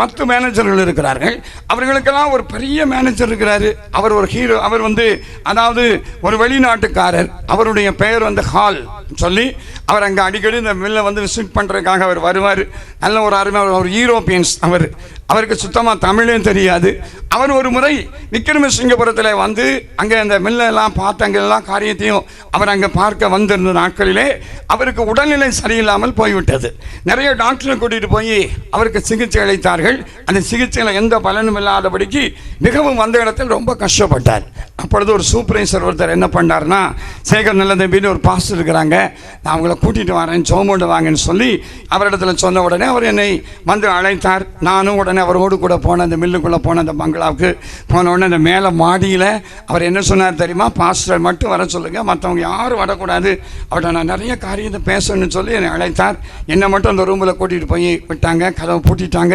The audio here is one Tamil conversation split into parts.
பத்து மேனேஜர்கள் இருக்கிறார்கள். அவர்களுக்கெல்லாம் ஒரு பெரிய மேனேஜர் இருக்கிறாரு. அவர் ஒரு ஹீரோ அவர் வந்து அதாவது ஒரு வெளிநாட்டுக்காரர். அவருடைய பெயர் வந்து ஹால். சொல்லி அவர் அங்கே அடிக்கடி இந்த மில்லை வந்து விசிட் பண்ணுறதுக்காக அவர் வருவார். நல்ல ஒரு அருமை ஒரு யூரோப்பியன்ஸ் அவர். அவருக்கு சுத்தமாக தமிழும் தெரியாது. அவர் ஒரு முறை விக்ரமசிங்கபுரத்தில் வந்து அங்கே அந்த மில்லெல்லாம் பார்த்து அங்கே காரியத்தையும் அவர் அங்கே பார்க்க வந்திருந்த நாட்களிலே அவருக்கு உடல்நிலை சரியில்லாமல் போய்விட்டது. நிறைய டாக்டரை கூட்டிகிட்டு போய் அவருக்கு சிகிச்சை அளித்தார்கள். அந்த சிகிச்சையில் எந்த பலனும் இல்லாதபடிக்கு மிகவும் வந்த இடத்தில் ரொம்ப கஷ்டப்பட்டார். அப்பொழுது ஒரு சூப்பரைசர் ஒருத்தர் என்ன பண்ணார்னா சேகர் நல்ல தம்பின்னு ஒரு பாஸ்டர் இருக்கிறாங்க. நான் அவங்கள கூட்டிகிட்டு வரேன் சோமோண்டு வாங்கன்னு சொல்லி அவரிடத்துல சொன்ன உடனே அவர் என்னை வந்து அழைத்தார். நானும் உடனே அவரோடு கூட போனேன் அந்த மில்லுக்குள்ளே போனேன் அந்த பங்களாவுக்கு போன உடனே அந்த மேலே மாடியில் அவர் என்ன சொன்னார் தெரியுமா? பாஸ்டர் மட்டும் வர சொல்லுங்கள் மற்றவங்க யாரும் வரக்கூடாது. அவர்கிட்ட நான் நிறைய காரியத்தை பேசணும்னு சொல்லி என்னை அழைத்தார். என்னை மட்டும் அந்த ரூமில் கூட்டிகிட்டு போய் விட்டாங்க கதவை பூட்டிட்டாங்க.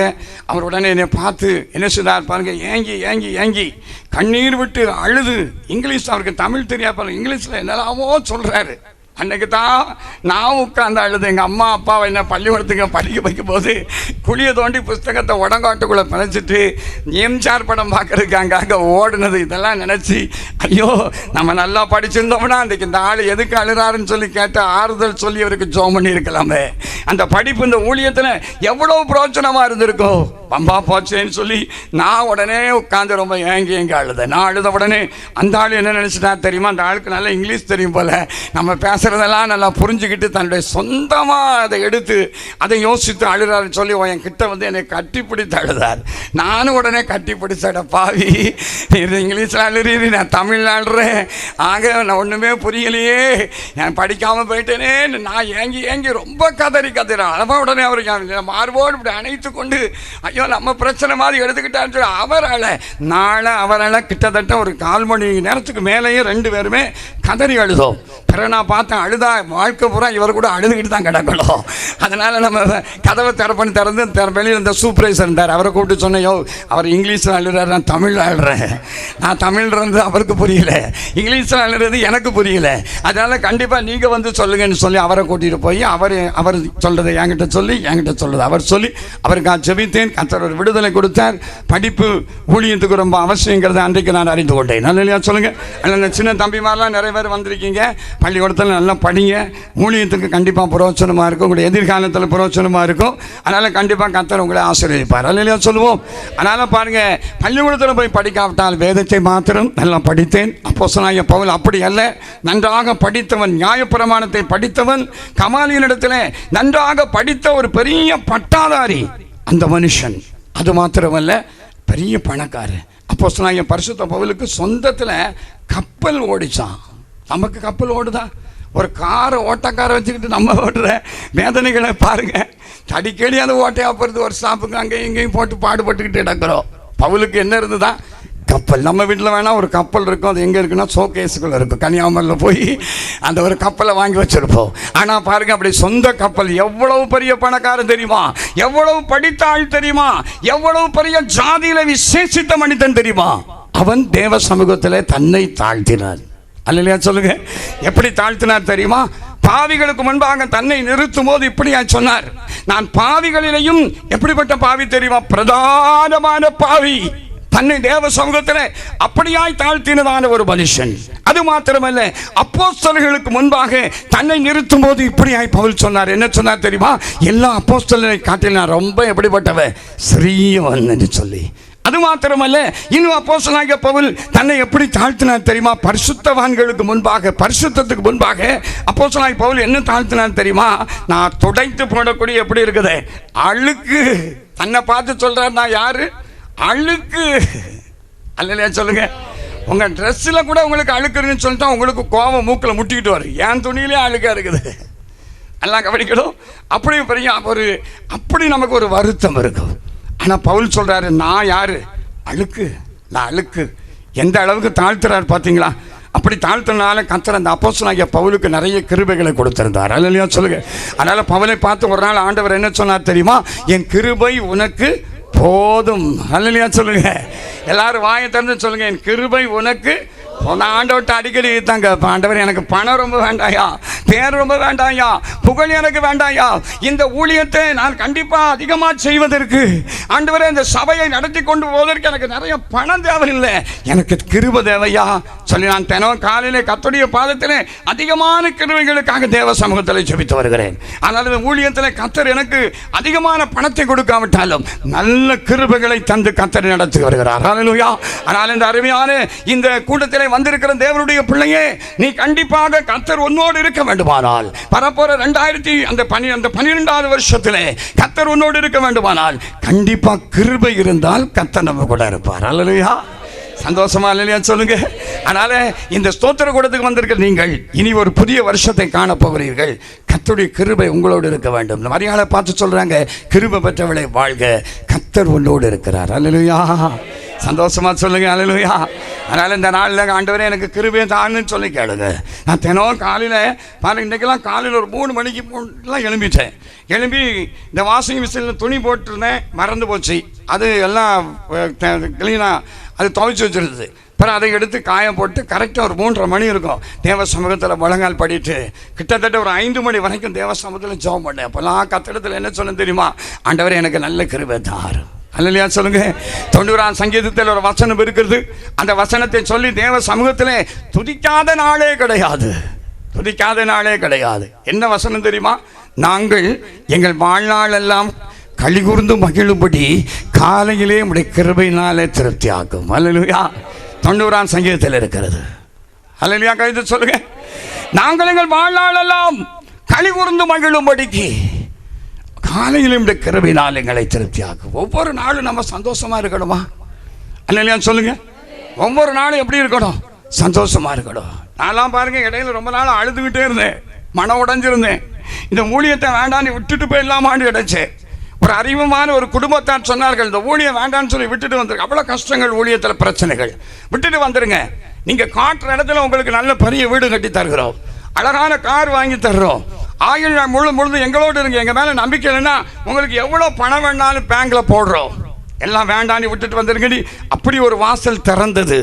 அவர் உடனே என்னை பார்த்து என்ன செய்தார் பாருங்கள் ஏங்கி ஏங்கி ஏங்கி கண்ணீர் விட்டு அழுது. இங்கிலீஷ் அவருக்கு தமிழ் தெரியாது பாருங்கள் இங்கிலீஷில் என்னெல்லாமோ சொல்கிறாரு அன்னைக்கு தான் நான் உட்காந்து அழுது எங்கள் அம்மா அப்பாவை என்ன பள்ளிக்கூடத்துக்கு படிக்க வைக்கும் போது குழியை தோண்டி புஸ்தகத்தை உடங்காட்டுக்குள்ளே பிணைச்சிட்டு எம்ஜிஆர் படம் பார்க்கறதுக்கு அங்கே அங்கே ஓடுனது. இதெல்லாம் நினச்சி ஐயோ நம்ம நல்லா படிச்சிருந்தோம்னா அன்றைக்கு இந்த ஆள் எதுக்கு அழுறாருன்னு சொல்லி கேட்டு ஆறுதல் சொல்லி அவருக்கு ஜோம் பண்ணியிருக்கலாமே. அந்த படிப்பு இந்த ஊழியத்தில் எவ்வளோ பிரோச்சனமாக இருந்திருக்கோ. பம்பா போச்சேன்னு சொல்லி நான் உடனே உட்காந்து ரொம்ப ஏங்கி ஏங்கி அழுதேன். நான் அழுத உடனே அந்த ஆள் என்ன நினச்சிட்டா தெரியுமா? அந்த ஆளுக்கு நல்லா இங்கிலீஷ் தெரியும் போல. நம்ம பேச பேசுகிறதெல்லாம் நல்லா புரிஞ்சுக்கிட்டு தன்னுடைய சொந்தமாக அதை எடுத்து அதை யோசித்து அழுகிறாருன்னு சொல்லி என் கிட்ட வந்து என்னை கட்டிப்பிடித்து அழுதார். நானும் உடனே கட்டிப்பிடிச்சட பாவி இது இங்கிலீஷில் அழுறீரு நான் தமிழ் அழுறேன். ஆக நான் ஒன்றுமே புரியலையே. நான் படிக்காமல் போயிட்டேனே. நான் ஏங்கி ஏங்கி ரொம்ப கதறி கதறேன் அளவாக உடனே அவர் மார்போடு இப்படி அணைத்து கொண்டு ஐயோ நம்ம பிரச்சனை மாதிரி எடுத்துக்கிட்டான்னு சொல்லி அவரால் நாளை அவரால் கிட்டத்தட்ட ஒரு கால் மணி நேரத்துக்கு மேலேயே ரெண்டு பேருமே கதறி அழுதோம். பிறகு நான் பார்த்தேன் அழுதா வாழ்க்கை பூரா இவர் கூட அழுதுகிட்டு தான் கிடக்கணும். அதனால் நம்ம கதவை திறப்பண்ணி திறந்து வெளியில் இருந்த சூப்பர்வைசர் இருந்தார். அவரை கூப்பிட்டு சொன்னேன் யோ அவர் இங்கிலீஷில் அழுறாரு நான் தமிழில் அழுறேன். நான் தமிழ்ன்றது அவருக்கு புரியல. இங்கிலீஷில் அழுறது எனக்கு புரியல. அதனால் கண்டிப்பாக நீங்கள் வந்து சொல்லுங்கன்னு சொல்லி அவரை கூட்டிகிட்டு போய் அவர் அவர் சொல்கிறது என்கிட்ட சொல்லி என்கிட்ட சொல்கிறது அவர் சொல்லி அவருக்கு ஜெபித்தேன் கத்தர் ஒரு விடுதலை கொடுத்தார். படிப்பு ஊழியத்துக்கு ரொம்ப அவசியங்கிறத அன்றைக்கு நான் அறிந்து கொண்டேன். நல்ல இல்லையா சொல்லுங்கள் அதில் இந்த சின்ன தம்பிமாரெலாம் நிறைய பேர் வந்திருக்கீங்க. பள்ளிக்கூடத்தில் நல்லா படிங்க. ஊழியத்துக்கு கண்டிப்பாக புரோச்சனமாக இருக்கும். உங்களுடைய எதிர்காலத்தில் புரோச்சனமாக இருக்கும். அதனால் கண்டிப்பாக கத்தர் உங்களை ஆசீர்வதிப்பார். இல்லையா சொல்லுவோம். அதனால் பாருங்கள் பள்ளிக்கூடத்தில் போய் படிக்காவிட்டால் வேதத்தை மாத்திரம் நல்லா படித்தேன். அப்போ பவுல் அப்படி அல்ல. நன்றாக படித்தவன் நியாயப்பிரமாணத்தை படித்தவன் கமாலியனிடத்தில் நன்றாக படித்த ஒரு பெரிய பட்டாதாரி. அந்த மனுஷன். அது மாத்திரமல்ல பெரிய பணக்காரர். அப்போ சொன்னாங்க பரிசுத்த பவுலுக்கு சொந்தத்தில் கப்பல் ஓடிச்சான். நமக்கு கப்பல் ஓடுதா? ஒரு காரை ஓட்டக்காரை வச்சுக்கிட்டு நம்ம ஓடுற வேதனைகளை பாருங்க. அடிக்கடி அந்த ஓட்டையா போகிறது ஒரு ஸ்டாப்புக்கு அங்கேயும் இங்கேயும் போட்டு பாடுபட்டுக்கிட்டு கிடக்கிறோம். பவுலுக்கு என்ன இருந்ததா? கப்பல். நம்ம வீட்டில் வேணால் ஒரு கப்பல் இருக்கும். அது எங்கே இருக்குன்னா சோகேஸுக்குள்ளே இருக்கும். கன்னியாகுமரியில் போய் அந்த ஒரு கப்பலை வாங்கி வச்சுருப்போம். ஆனால் பாருங்க அப்படி சொந்த கப்பல் எவ்வளவு பெரிய பணக்காரன் தெரியுமா? எவ்வளவு படித்த ஆள் தெரியுமா? எவ்வளவு பெரிய ஜாதியில் விசேஷித்த மனிதன் தெரியுமா? அவன் தேவ சமூகத்தில் தன்னை தாழ்த்தினான். அல்லையா சொல்லுங்க. எப்படி தாழ்த்தினார் தெரியுமா? பாவிகளுக்கு முன்பாக தன்னை நிறுத்தும் போது இப்படியா சொன்னார்? நான் பாவிகளிலையும் எப்படிப்பட்ட பாவி தெரியுமா? பிரதானமான பாவி. தன்னை தேவ சமூகத்தில் அப்படியாய் தாழ்த்தினதான ஒரு மனுஷன். அது மாத்திரமல்ல அப்போஸ்தலர்களுக்கு முன்பாக தன்னை நிறுத்தும் போது இப்படியாய் பவுல் சொன்னார். என்ன சொன்னார் தெரியுமா? எல்லா அப்போஸ்தலனை காட்டில் நான் ரொம்ப எப்படிப்பட்டவன் சிறியவன் என்று சொல்லி. அது மாத்திரமல்ல இன்னும் அப்போஸ்தலனாகிய பவுல் தன்னை எப்படி தாழ்த்தினார் தெரியுமா? பரிசுத்தவான்களுக்கு முன்பாக பரிசுத்தத்துக்கு முன்பாக அப்போஸ்தலனாகிய பவுல் என்ன தாழ்த்தினார் தெரியுமா? நான் துடைத்து போடக்கூடிய எப்படி இருக்குது? அழுக்கு. தன்னை பார்த்து சொல்கிறார் நான் யாரு? அழுக்கு. அல்லையா சொல்லுங்க. உங்கள் ட்ரெஸ்ஸில் கூட உங்களுக்கு அழுக்குறேன்னு சொல்லிட்டா உங்களுக்கு கோவம் மூக்கில் முட்டிக்கிட்டு வரும். என் துணியிலே அழுக்கா இருக்குது. எல்லாம் கவனிக்கணும். அப்படி பெரிய ஒரு அப்படி நமக்கு ஒரு வருத்தம் இருக்கும். ஆனால் பவுல் சொல்கிறாரு நான் யார்? அழுக்கு. நான் அழுக்கு. எந்த அளவுக்கு தாழ்த்துறாரு பார்த்தீங்களா அப்படி தாழ்த்தினால கத்தர் அந்த அப்போஸ்தலனாகிய பவுலுக்கு நிறைய கிருபைகளை கொடுத்திருந்தார். அல்லையா சொல்லுங்க. அதனால் பவுலை பார்த்து ஒரு நாள் ஆண்டவர் என்ன சொன்னார் தெரியுமா? என் கிருபை உனக்கு போதும். அல்லையா சொல்லுங்க. எல்லாரும் வாயை திறந்து சொல்லுங்க. என் கிருபை உனக்கு நான் ஆண்டவர்கிட்ட அடிக்கடி தாங்க ஆண்டவர் எனக்கு பணம் ரொம்ப வேண்டாயா பேர் ரொம்ப வேண்டாயா புகழ் எனக்கு வேண்டாயா இந்த ஊழியத்தை நான் கண்டிப்பாக அதிகமாக செய்வதற்கு ஆண்டவரே இந்த சபையை நடத்தி கொண்டு போவதற்கு எனக்கு நிறைய பணம் தேவையில்லை. எனக்கு கிருப தேவையா? சொல்லி நான் தினம் காலையிலே கத்துடைய பாதத்திலே அதிகமான கிருமிகளுக்காக தேவ சமூகத்தில் ஜெபித்து வருகிறேன். அதனால் இந்த ஊழியத்தில் கத்தர் எனக்கு அதிகமான பணத்தை கொடுக்காவிட்டாலும் நல்ல கிருபைகளை தந்து கத்தர் நடத்தி வருகிறார். ஹalleluya. ஆனால் இந்த அருமையான இந்த கூட்டத்திலே வந்திருக்கிற தேவனுடைய பிள்ளையே நீ கண்டிப்பாக கத்தர் உன்னோடு இருக்க வேண்டுமானால் பரப்போற ரெண்டாயிரத்தி அந்த பனி அந்த பன்னிரெண்டாவது வருஷத்திலே கத்தர் உன்னோடு இருக்க வேண்டுமானால் கண்டிப்பாக கிருபை இருந்தால் கத்தர் நம்ம கூட இருப்பார். அல்லையா சந்தோஷமா இல்லையா சொல்லுங்க? அதனால இந்த ஸ்தோத்திர கூடத்துக்கு வந்திருக்கிற நீங்கள் இனி ஒரு புதிய வருஷத்தை காணப்போகிறீர்கள் போகிறீர்கள். கிருபை உங்களோடு இருக்க வேண்டும். இந்த மரியாதை பார்த்து சொல்கிறாங்க கிருபை பெற்றவளை வாழ்க. கத்தர் உன்னோடு இருக்கிறார். அல்லையா சந்தோஷமாக சொல்லுங்க அல்லையா அதனால் இந்த நாளில் ஆண்டவரே எனக்கு கிருபையை தான்னு சொல்லி கேளுங்க. நான் தினம் காலையில் பாருங்க இன்றைக்கெல்லாம் காலையில் ஒரு மூணு மணிக்கு மூணுலாம் எழும்பிட்டேன். எழும்பி இந்த வாஷிங் மிஷினில் துணி போட்டிருந்தேன் மறந்து போச்சு. அது எல்லாம் க்ளீனாக அது துவைச்சி வச்சுருந்தது. அப்புறம் அதை எடுத்து காய போட்டு கரெக்டாக ஒரு மூன்றரை மணி இருக்கும். தேவ சமூகத்தில் முழங்கால் படிட்டு கிட்டத்தட்ட ஒரு ஐந்து மணி வரைக்கும் தேவ சமூகத்தில் ஜோம் பண்ணேன். அப்போல்லாம் கத்திடத்தில் என்ன சொன்ன தெரியுமா? ஆண்டவர் எனக்கு நல்ல கிருபை தார். அல்லையா சொல்லுங்க. தொண்ணூறாம் சங்கீதத்தில் ஒரு வசனம் இருக்கிறது அந்த வசனத்தை சொல்லி தேவ சமூகத்தில் துதிக்காத நாளே கிடையாது. துதிக்காத நாளே கிடையாது. என்ன வசனம் தெரியுமா? நாங்கள் எங்கள் வாழ்நாளெல்லாம் கழிகூர்ந்து மகிழும்படி காலையிலே உடைய கிருபையினாலே திருப்தி ஆகும் அல்லையா தொண்ணூறாம் சங்கீதத்தில் இருக்கிறது. அல்லையா கவிதை சொல்லுங்க. நாங்கள் எங்கள் வாழ்நாளெல்லாம் கழிகூர்ந்து மகிழும்படிக்கு காலையிலும் இந்த நாள் எங்களை திருப்தியாக்கும். ஒவ்வொரு நாளும் நம்ம சந்தோஷமா இருக்கணுமா? அல்லையா சொல்லுங்க. ஒவ்வொரு நாளும் எப்படி இருக்கணும்? சந்தோஷமா இருக்கணும். நான்லாம் பாருங்க இடையில ரொம்ப நாள் அழுதுகிட்டே இருந்தேன். மனம் உடைஞ்சிருந்தேன். இந்த மூலியத்தை வேண்டான்னு விட்டுட்டு போயிடலாமான்னு கிடைச்சேன் ஒரு அறிவுமான ஒரு குடும்பத்தார் சொன்னார்கள் இந்த ஊழியம் வேண்டாம்னு சொல்லி விட்டுட்டு வந்துருக்கு அவ்வளோ கஷ்டங்கள் ஊழியத்தில் பிரச்சனைகள். விட்டுட்டு வந்துருங்க. நீங்கள் காட்டுற இடத்துல உங்களுக்கு நல்ல பெரிய வீடு கட்டி தருகிறோம். அழகான கார் வாங்கி தர்றோம். ஆயுள் முழு முழுது எங்களோடு இருங்க. எங்கள் மேலே நம்பிக்கை இல்லைன்னா உங்களுக்கு எவ்வளோ பணம் வேணாலும் பேங்க்கில் போடுறோம். எல்லாம் வேண்டான்னு விட்டுட்டு வந்துருங்கடி. அப்படி ஒரு வாசல் திறந்தது.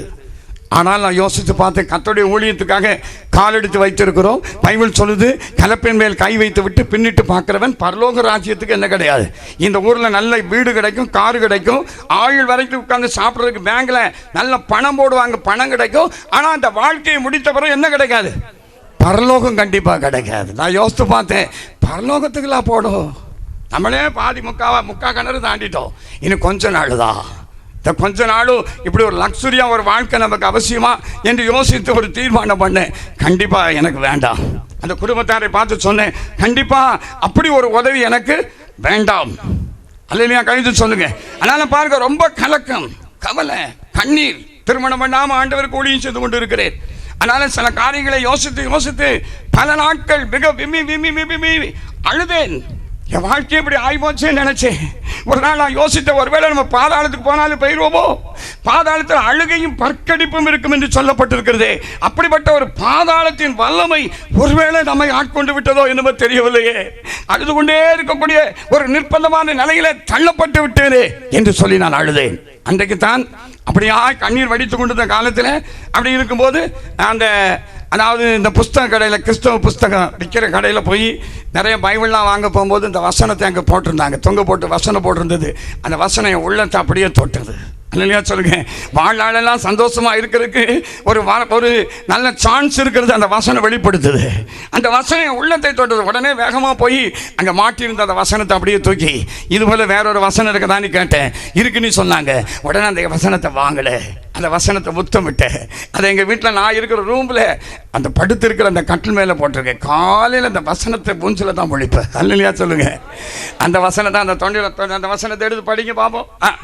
ஆனால் நான் யோசித்து பார்த்தேன் கத்தோடைய ஊழியத்துக்காக காலெடுத்து வைத்திருக்கிறோம். பைபிள் சொல்லுது கலப்பின் மேல் கை வைத்து விட்டு பின்னிட்டு பார்க்குறவன் பரலோக ராஜ்யத்துக்கு என்ன கிடையாது. இந்த ஊரில் நல்ல வீடு கிடைக்கும் காரு கிடைக்கும். ஆயுள் வரைக்கும் உட்காந்து சாப்பிட்றதுக்கு பேங்கில் நல்ல பணம் போடுவாங்க பணம் கிடைக்கும். ஆனால் அந்த வாழ்க்கையை முடித்த பிறகு என்ன கிடைக்காது? பரலோகம் கண்டிப்பாக கிடைக்காது. நான் யோசித்து பார்த்தேன் பரலோகத்துக்குலாம் போடும் நம்மளே பாதி முக்காவா முக்கா கிணறு தாண்டிட்டோம். இன்னும் கொஞ்ச நாள் தான் கொஞ்ச நாளும் இப்படி ஒரு லக்ஸுரியாக ஒரு வாழ்க்கை நமக்கு அவசியமா என்று யோசித்து ஒரு தீர்மானம் பண்ணேன் கண்டிப்பாக எனக்கு வேண்டாம். அந்த குடும்பத்தாரை பார்த்து சொன்னேன் கண்டிப்பாக அப்படி ஒரு உதவி எனக்கு வேண்டாம். அல்லையா கழித்து சொல்லுங்க. அதனால பாருங்க ரொம்ப கலக்கம் கவலை கண்ணீர். திருமணம் பண்ணாமல் ஆண்டவருக்கு ஊழியம் செய்து கொண்டு இருக்கிறேன் அதனால சில காரியங்களை யோசித்து யோசித்து பல நாட்கள் மிக விம்மி விம்மி விம்மி அழுதேன். என் வாழ்க்கை இப்படி ஆயிப்போச்சேன்னு நினச்சேன். ஒரு நாள் நான் யோசித்த ஒருவேளை நம்ம பாதாளத்துக்கு போனாலும் போயிடுவோமோ பாதாளத்தில் அழுகையும் பற்கடிப்பும் இருக்கும் என்று சொல்லப்பட்டிருக்கிறது. அப்படிப்பட்ட ஒரு பாதாளத்தின் வல்லமை ஒருவேளை நம்மை ஆட்கொண்டு விட்டதோ என்னமோ தெரியவில்லையே. அழுது கொண்டே இருக்கக்கூடிய ஒரு நிர்பந்தமான நிலையில தள்ளப்பட்டு விட்டேனே என்று சொல்லி நான் அழுதேன். அன்றைக்கு தான் அப்படியா கண்ணீர் வடித்து கொண்டிருந்த காலத்தில் அப்படி இருக்கும்போது அந்த அதாவது இந்த புஸ்தக கடையில் கிறிஸ்தவ புஸ்தகம் விற்கிற கடையில் போய் நிறைய பைபிள்லாம் வாங்க போகும்போது இந்த வசனத்தை அங்கே போட்டிருந்தாங்க. தொங்க போட்டு வசனம் போட்டிருந்தது. அந்த வசனம் என் உள்ளத்தை அப்படியே தொட்டது. இல்லையா சொல்லுங்க? வாழ்நாளெல்லாம் சந்தோஷமாக இருக்கிறதுக்கு ஒரு வா- ஒரு நல்ல சான்ஸ் இருக்கிறது அந்த வசனம் வெளிப்படுத்துது. அந்த வசனம் என் உள்ளத்தை தொட்டது. உடனே வேகமாக போய் அங்கே மாட்டியிருந்த அந்த வசனத்தை அப்படியே தூக்கி இது போல் வேற ஒரு வசனம் இருக்குதான்னு கேட்டேன். இருக்குன்னு சொன்னாங்க. உடனே அந்த வசனத்தை வாங்கலை. அந்த வசனத்தை முத்தமிட்டேன் அதை எங்கள் வீட்டில் நான் இருக்கிற ரூமில் அந்த படுத்து இருக்கிற அந்த கட்டில் மேலே போட்டிருக்கேன். காலையில் அந்த வசனத்தை மூஞ்சில் தான் முழிப்பேன் அல்லையா சொல்லுங்கள் அந்த வசனத்தை அந்த தொண்டில் அந்த வசனத்தை எடுத்து படிங்க பார்ப்போம் ஆ.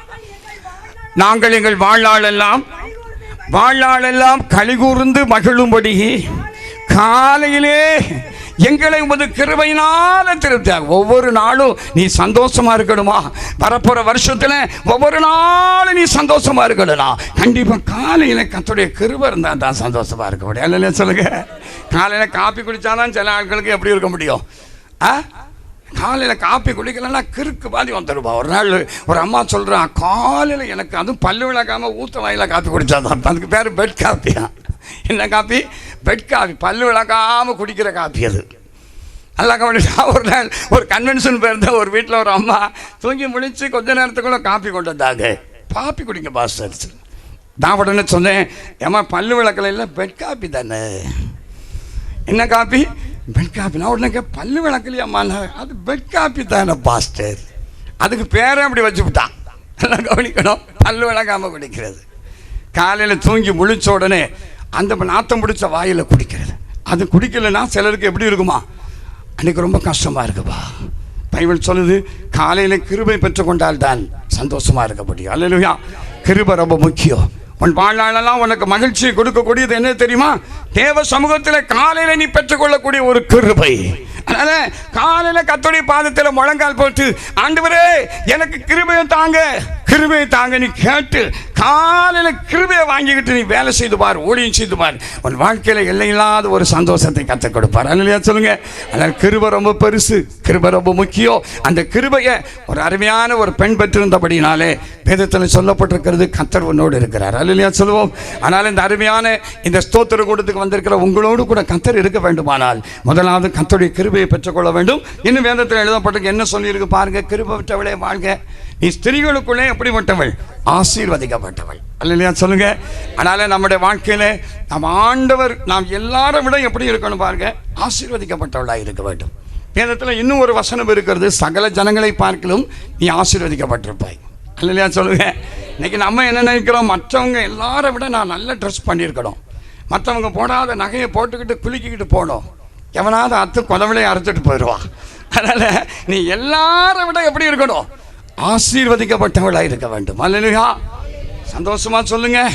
நாங்கள் எங்கள் வாழ்நாளெல்லாம் வாழ்நாளெல்லாம் கலிகூர்ந்து மகிழும்படி காலையிலே எங்களை உமது கிருபையினால திருப்தியாக. ஒவ்வொரு நாளும் நீ சந்தோஷமா இருக்கணுமா? வரப்போற வருஷத்துல ஒவ்வொரு நாளும் நீ சந்தோஷமா இருக்கணும்னா கண்டிப்பா காலையில கத்துடைய கிருபை இருந்தா தான் சந்தோஷமா இருக்க முடியும். இல்லைன்னு சொல்லுங்க. காலையில காப்பி குடிச்சாதான் சில ஆட்களுக்கு எப்படி இருக்க முடியும்? ஆ? காலையில் காப்பி குடிக்கலன்னா கிறுக்கு பாதி வந்துடுவா ஒரு நாள் ஒரு அம்மா சொல்கிறான் காலையில் எனக்கு அதுவும் பல்லு விளக்காமல் ஊற்ற வாயில காப்பி குடித்தாதான் அதுக்கு பேர் பெட் காப்பியா? என்ன காப்பி? பெட் காபி பல்லு விளக்காமல் குடிக்கிற காப்பி அது. நல்லா கவனிச்சா ஒரு நாள் ஒரு கன்வென்ஷன் போயிருந்த ஒரு வீட்டில் ஒரு அம்மா தூங்கி முழிச்சு கொஞ்ச நேரத்துக்குள்ள காப்பி கொண்டு வந்தாங்க. காப்பி குடிங்க பாஸ்டர். நான் உடனே சொன்னேன் ஏமா பல்லு விளக்கல இல்லை பெட் காப்பி தானே? என்ன காப்பி? பெட் காப்பி நான் உடனே கே- பல்லு விளக்கலையாம்மா அது பெட் காப்பி தானே பாஸ்டர் அதுக்கு பேரே அப்படி வச்சு விட்டான். நல்லா கவனிக்கணும். பல்லு விளக்காமல் குடிக்கிறது. காலையில் தூங்கி முழிச்ச உடனே அந்த நாத்தம் பிடிச்ச வாயில் குடிக்கிறது. அது குடிக்கலைன்னா சிலருக்கு எப்படி இருக்குமா? அன்றைக்கி ரொம்ப கஷ்டமாக இருக்குப்பா. பைபிள் சொல்லுது காலையில் கிருபை பெற்றுக்கொண்டால் தான் சந்தோஷமா இருக்க முடியும். அல்லையா கிருபை ரொம்ப முக்கியம். உன் வாழ்நாளெல்லாம் உனக்கு மகிழ்ச்சியை கொடுக்கக்கூடியது என்ன தெரியுமா? தேவ சமூகத்தில் காலையில் நீ பெற்றுக்கொள்ளக்கூடிய ஒரு கிருபை. அதனால காலையில் கத்தோடைய பாதத்தில் முழங்கால் போட்டு ஆண்டவரே எனக்கு கிருபையை தாங்க. கிருபை தாங்க நீ கேட்டு காலையில் கிருபையை வாங்கிக்கிட்டு நீ வேலை செய்து பார் ஊழியம் செய்து பார். உன் வாழ்க்கையில் எல்லையில்லாத ஒரு சந்தோஷத்தை கற்றுக் கொடுப்பார். இல்லையா சொல்லுங்க. அதனால் கிருபை ரொம்ப பெருசு கிருபை ரொம்ப முக்கியம். அந்த கிருபையை ஒரு அருமையான ஒரு பெண் பெற்றிருந்தபடினாலே வேதத்தில் சொல்லப்பட்டிருக்கிறது கத்தர் உன்னோடு இருக்கிறார். அல்லையா சொல்லுவோம். ஆனால் இந்த அருமையான இந்த ஸ்தோத்திர கூடத்துக்கு வந்திருக்கிற உங்களோடு கூட கத்தர் இருக்க வேண்டுமானால் முதலாவது கத்தருடைய கிருபையை பெற்றுக்கொள்ள வேண்டும். இன்னும் வேதத்தில் எழுதப்பட்டிருக்கு என்ன சொல்லியிருக்கு பாருங்க கிருபை பெற்றவளே வாழ்க. நீ ஸ்திரீகளுக்குள்ளே எப்படிப்பட்டவள்? ஆசீர்வதிக்கப்பட்டவள். அல்லையா சொல்லுங்க. அதனால நம்முடைய வாழ்க்கையில நாம் ஆண்டவர் நாம் எல்லாரை விட எப்படி இருக்கணும் பாருங்க? ஆசீர்வதிக்கப்பட்டவளாக இருக்க வேண்டும். வேதத்தில் இன்னும் ஒரு வசனம் இருக்கிறது. சகல ஜனங்களை பார்க்கலும் நீ ஆசீர்வதிக்கப்பட்டிருப்பாய். இல்லையா சொல்லுங்க. இன்னைக்கு நம்ம என்ன நினைக்கிறோம்? மற்றவங்க எல்லாரை விட நான் நல்ல ட்ரெஸ் பண்ணியிருக்கணும். மற்றவங்க போடாத நகையை போட்டுக்கிட்டு குலுக்கிக்கிட்டு போகணும். எவனாவது அத்து கொதவிலையை அறுத்துட்டு போயிடுவான் அதனால் நீ எல்லாரை விட எப்படி இருக்கணும்? ஆசீர்வதிக்கப்பட்டவளாக இருக்க வேண்டும். அல்லா சந்தோஷமா சொல்லுங்க.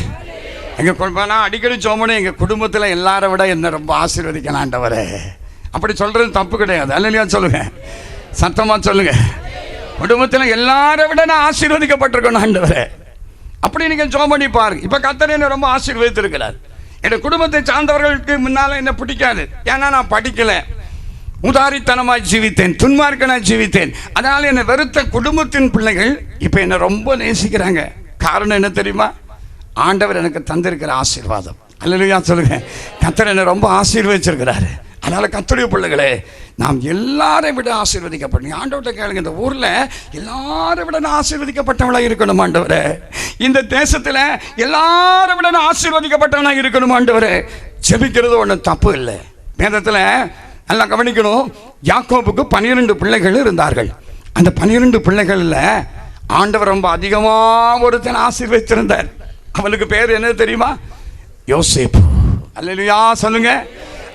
எங்கள் குடும்பம் அடிக்கடி சோமனு எங்கள் குடும்பத்தில் எல்லாரை விட என்ன ரொம்ப ஆசீர்வதிக்கலாண்டவர் அப்படி சொல்கிறது தப்பு கிடையாது. அல்லையா சொல்லுங்க. சத்தமாக சொல்லுங்க. குடும்பத்தில் எல்லாரை விட நான் ஆசீர்வதிக்கப்பட்டிருக்கணும் ஆண்டவர். அப்படி நீங்கள் ஜோம் பண்ணி பாருங்க. இப்போ கத்தர் என்ன ரொம்ப ஆசீர்வதித்திருக்கிறார். என் குடும்பத்தை சார்ந்தவர்களுக்கு முன்னால் என்ன பிடிக்காது. ஏன்னா நான் படிக்கலை. உதாரித்தனமாய் ஜீவித்தேன் துன்மார்க்கனாய் ஜீவித்தேன். அதனால் என்னை வெறுத்த குடும்பத்தின் பிள்ளைகள் இப்போ என்னை ரொம்ப நேசிக்கிறாங்க. காரணம் என்ன தெரியுமா? ஆண்டவர் எனக்கு தந்திருக்கிற ஆசீர்வாதம். அல்லையா சொல்லுங்க. கத்தர் என்னை ரொம்ப ஆசீர்வதிச்சிருக்கிறாரு அதனால் கத்துடைய பிள்ளைகளே நாம் எல்லாரையும் விட ஆசீர்வதிக்கப்படணும். ஆண்டவர்கிட்ட கேளுங்க இந்த ஊரில் எல்லாரை விட நான் ஆசீர்வதிக்கப்பட்டவளா இருக்கணும் ஆண்டவரே. இந்த தேசத்தில் எல்லாரை விட நான் ஆசீர்வதிக்கப்பட்டவனா இருக்கணும் ஆண்டவரே. ஜெபிக்கிறது ஒன்றும் தப்பு இல்லை. வேதத்தில் நல்லா கவனிக்கணும். யாக்கோபுக்கு பன்னிரெண்டு பிள்ளைகள் இருந்தார்கள். அந்த பன்னிரெண்டு பிள்ளைகளில் ஆண்டவர் ரொம்ப அதிகமாக ஒருத்தன் ஆசீர்வதித்திருந்தார் அவனுக்கு பேர் என்ன தெரியுமா? யோசேப்பு. அல்லையா சொல்லுங்க.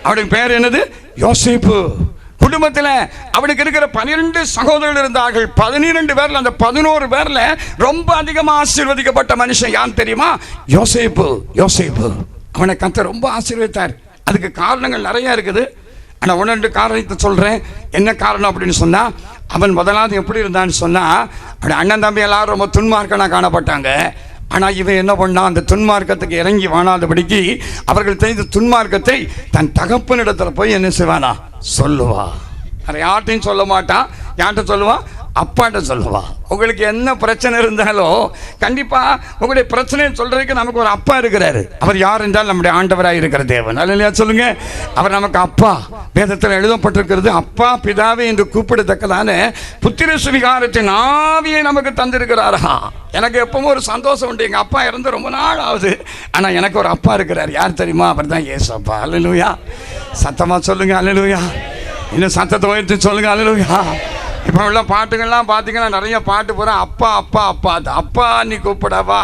அவனுக்கு பேர் என்னது? யோசேப்பு. குடும்பத்தில் அவனுக்கு இருக்கிற பன்னிரெண்டு சகோதரர்கள் இருந்தார்கள். பதினிரெண்டு பேரில் அந்த பதினோரு பேரில் ரொம்ப அதிகமாக ஆசீர்வதிக்கப்பட்ட மனுஷன் யார் தெரியுமா? யோசேப்பு. யோசேப்பு. அவனை கத்த ரொம்ப ஆசீர்வதித்தார். அதுக்கு காரணங்கள் நிறையா இருக்குது. ஆனால் ஒன்று ரெண்டு காரணத்தை சொல்கிறேன் என்ன காரணம் அப்படின்னு சொன்னால் அவன் முதலாவது எப்படி இருந்தான்னு சொன்னால் அப்படி அண்ணன் தம்பி எல்லாரும் ரொம்ப துன்மார்க்கனாக காணப்பட்டாங்க. ஆனால் இவன் என்ன பண்ணான் அந்த துன்மார்க்கத்துக்கு இறங்கி வாழாதபடிக்கு அவர்கள் தெரிந்த துன்மார்க்கத்தை தன் தகப்பனிடத்தில் போய் என்ன செய்வானா? சொல்லுவா. அதை யார்ட்டையும் சொல்ல மாட்டான் யார்கிட்ட சொல்லுவான் அப்பாட்ட சொல்லுவா. உங்களுக்கு என்ன பிரச்சனை இருந்தாலும் கண்டிப்பாக உங்களுடைய பிரச்சனையை சொல்கிறதுக்கு நமக்கு ஒரு அப்பா இருக்கிறாரு. அவர் யார் என்றால் நம்முடைய ஆண்டவராக இருக்கிற தேவன். இல்லையா? சொல்லுங்க. அவர் நமக்கு அப்பா. வேதத்தில் எழுதப்பட்டிருக்கிறது அப்பா பிதாவே என்று கூப்பிடத்தக்கதான புத்திர சுவிகாரத்தின் ஆவியை நமக்கு தந்திருக்கிறாரா? எனக்கு எப்பவும் ஒரு சந்தோஷம் உண்டு. எங்கள் அப்பா இறந்து ரொம்ப நாள் ஆகுது. ஆனால் எனக்கு ஒரு அப்பா இருக்கிறார். யார் தெரியுமா? அவர் தான் ஏசு அப்பா அல்லலூயா சத்தமாக சொல்லுங்க. அல்லலூயா இன்னும் சத்தத்தை உயர்த்தி சொல்லுங்க. அல்லலூயா இப்போ உள்ள பாட்டுங்கள்லாம் பார்த்தீங்கன்னா நிறைய பாட்டு பூரா அப்பா அப்பா அப்பா. அப்பா நீ கூப்பிடவா?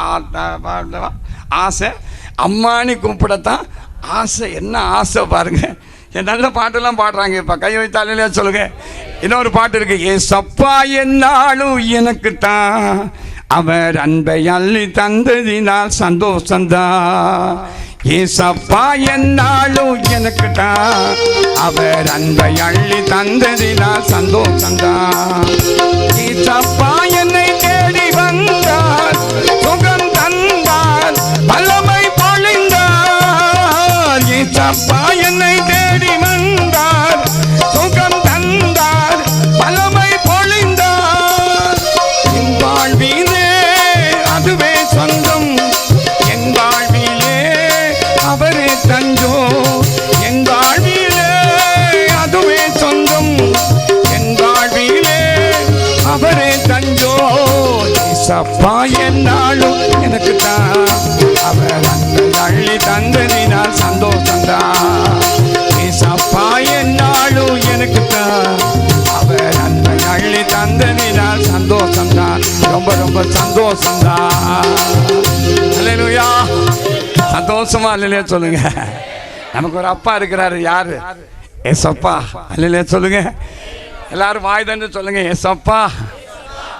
பாடவா, ஆசை. அம்மா நீ கூப்பிடத்தான். ஆசை. என்ன ஆசை பாருங்க. நல்ல பாட்டெல்லாம் பாடுறாங்க. இப்போ கை வைத்தாலே சொல்லுங்க. இன்னொரு பாட்டு இருக்கு. ஏ சப்பா என்னாலும் எனக்கு தான் அவர் அன்பை அள்ளி தந்ததினால் சந்தோஷந்தான் ஏசப்பா என்னாலும் எனக்கு தான் அவர் அன்பை அள்ளி தந்ததினால் சந்தோஷந்தான் வாழும் எனக்கு தான் அவர் அன்பை அள்ளி தந்ததினால் சந்தோஷம்தான். ஏசப்பா என்னாலும் எனக்கு தான் அவர் அன்பை அள்ளி தந்ததினால் சந்தோஷம்தான். ரொம்ப ரொம்ப சந்தோஷம்தான். அல்லேலூயா சந்தோஷமா இல்லையா சொல்லுங்க. நமக்கு ஒரு அப்பா இருக்கிறாரு. யாரு? ஏசப்பா. அல்லையா சொல்லுங்க. எல்லாரும் வாய் தந்து சொல்லுங்க. ஏசப்பா.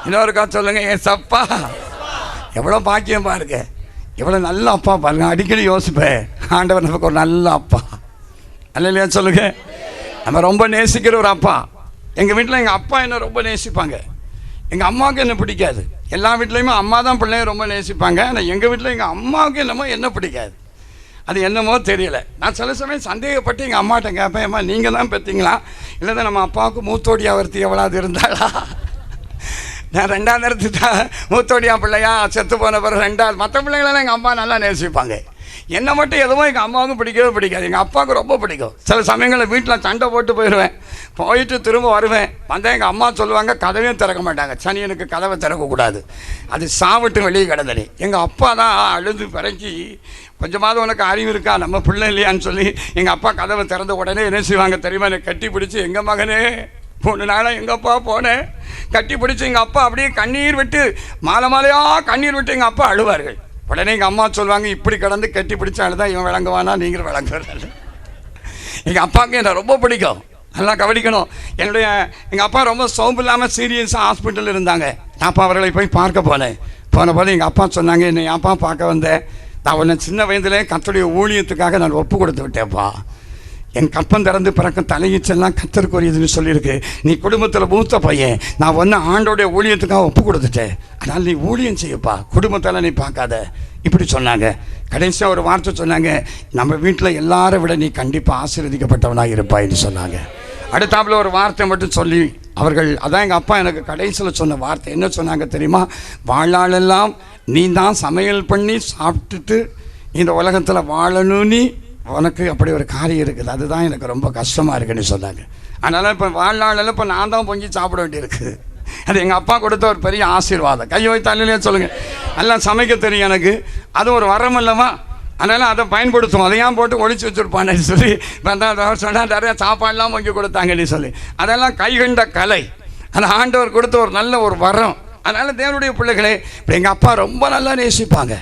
இன்னொருக்கா சொல்லுங்க. ஏசப்பா. எவ்வளோ பாக்கியம் பாருங்க. எவ்வளோ நல்ல அப்பா பாருங்க. அடிக்கடி யோசிப்பேன் ஆண்டவர் நமக்கு ஒரு நல்ல அப்பா. அல்லையா சொல்லுங்க? நம்ம ரொம்ப நேசிக்கிற ஒரு அப்பா. எங்கள் வீட்டில் எங்கள் அப்பா என்ன ரொம்ப நேசிப்பாங்க. எங்கள் அம்மாவுக்கு என்ன பிடிக்காது. எல்லா வீட்லேயுமே அம்மா தான் பிள்ளைய ரொம்ப நேசிப்பாங்க. ஆனால் எங்கள் வீட்டில் எங்கள் அம்மாவுக்கு என்னமோ என்ன பிடிக்காது. அது என்னமோ தெரியல. நான் சில சமயம் சந்தேகப்பட்டு எங்கள் அம்மாட்ட கேட்பேன் அம்மா நீங்கள் தான் பெற்றீங்களா இல்லை நம்ம அப்பாவுக்கு மூத்தோடி அவர்த்தி எவ்வளவு இருந்தாளா? நான் ரெண்டாம் நேரத்து தான் மூத்தோடியா பிள்ளையா செத்து போன பிறகு ரெண்டாவது மற்ற பிள்ளைங்களெல்லாம் எங்கள் அம்மா நல்லா நேசிப்பாங்க. என்னை மட்டும் எதுவும் எங்கள் அம்மாவுக்கும் பிடிக்கவே பிடிக்காது. எங்கள் அப்பாவுக்கு ரொம்ப பிடிக்கும். சில சமயங்களில் வீட்டில் சண்டை போட்டு போயிடுவேன். போயிட்டு திரும்ப வருவேன். வந்தால் எங்கள் அம்மா சொல்லுவாங்க கதவையும் திறக்க மாட்டாங்க. சனியனுக்கு கதவை திறக்கக்கூடாது அது சாவிட்டு வெளியே கிடந்தனே எங்கள் அப்பா தான் அழுது பிறக்கி கொஞ்சமாவது உனக்கு அறிவு இருக்கா? நம்ம பிள்ளை இல்லையான்னு சொல்லி எங்கள் அப்பா கதவை திறந்த உடனே என்ன செய்வாங்க தெரியுமா? என்னை கட்டி பிடிச்சி எங்கள் மகனே மூணு நாளாக எங்கள் அப்பா போனேன் கட்டி பிடிச்சி எங்கள் அப்பா அப்படியே கண்ணீர் விட்டு மாலை மாலையாக கண்ணீர் விட்டு எங்கள் அப்பா அழுவார்கள். உடனே எங்கள் அம்மா சொல்லுவாங்க இப்படி கடந்து கட்டி பிடிச்ச தான் இவன் விளங்குவானா? நீங்கள் விளங்குறாரு எங்கள் அப்பாவுக்கு என்னை ரொம்ப பிடிக்கும். நல்லா கவனிக்கணும். என்னுடைய எங்கள் அப்பா ரொம்ப சோம்பு இல்லாமல் சீரியஸாக ஹாஸ்பிட்டலில் இருந்தாங்க. நான் அப்பா அவர்களை போய் பார்க்க போனேன். போன போது எங்கள் அப்பா சொன்னாங்க என்னை அப்பா பார்க்க வந்தேன் நான் உன்னை சின்ன வயதிலே கத்துடைய ஊழியத்துக்காக நான் ஒப்பு கொடுத்து விட்டேன்ப்பா. என் கப்பம் திறந்து பிறக்கும் தலையீச்செல்லாம் கத்தருக்குரியதுன்னு சொல்லியிருக்கு. நீ குடும்பத்தில் மூத்த பையன். நான் ஒன்று ஆண்டோடைய ஊழியத்துக்காக ஒப்பு கொடுத்துட்டேன். அதனால் நீ ஊழியம் செய்யப்பா. குடும்பத்தில் நீ பார்க்காத. இப்படி சொன்னாங்க. கடைசியாக ஒரு வார்த்தை சொன்னாங்க. நம்ம வீட்டில் எல்லாரும் விட நீ கண்டிப்பாக ஆசீர்வதிக்கப்பட்டவனாக இருப்பாயின்னு சொன்னாங்க. அடுத்தாப்புல ஒரு வார்த்தை மட்டும் சொல்லி அவர்கள் அதான் எங்கள் அப்பா எனக்கு கடைசியில் சொன்ன வார்த்தை. என்ன சொன்னாங்க தெரியுமா? வாழ்நாளெல்லாம் நீ தான் சமையல் பண்ணி சாப்பிட்டுட்டு இந்த உலகத்தில் வாழணும்னு உனக்கு அப்படி ஒரு காரியம் இருக்குது. அதுதான் எனக்கு ரொம்ப கஷ்டமாக இருக்குன்னு சொன்னாங்க. அதனால் இப்போ வாழ்நாளில் இப்போ நான் தான் பொங்கி சாப்பிட வேண்டியிருக்கு. அது எங்கள் அப்பா கொடுத்த ஒரு பெரிய ஆசீர்வாதம். கையை வைத்து அல்லையே சொல்லுங்கள் எல்லாம் சமைக்க தெரியும் எனக்கு. அது ஒரு வரம் அல்லவா அதனால் அதை பயன்படுத்துவோம். அதை ஏன் போட்டு ஒழிச்சு வச்சுருப்பானே சொல்லி வந்தால் சொன்னால் நிறையா சாப்பாடுலாம் வாங்கி கொடுத்தாங்கன்னு சொல்லி. அதெல்லாம் கைகண்ட கலை. அந்த ஆண்டவர் கொடுத்த ஒரு நல்ல ஒரு வரம். அதனால் தேவனுடைய பிள்ளைகளே இப்போ எங்கள் அப்பா ரொம்ப நல்லா நேசிப்பாங்க.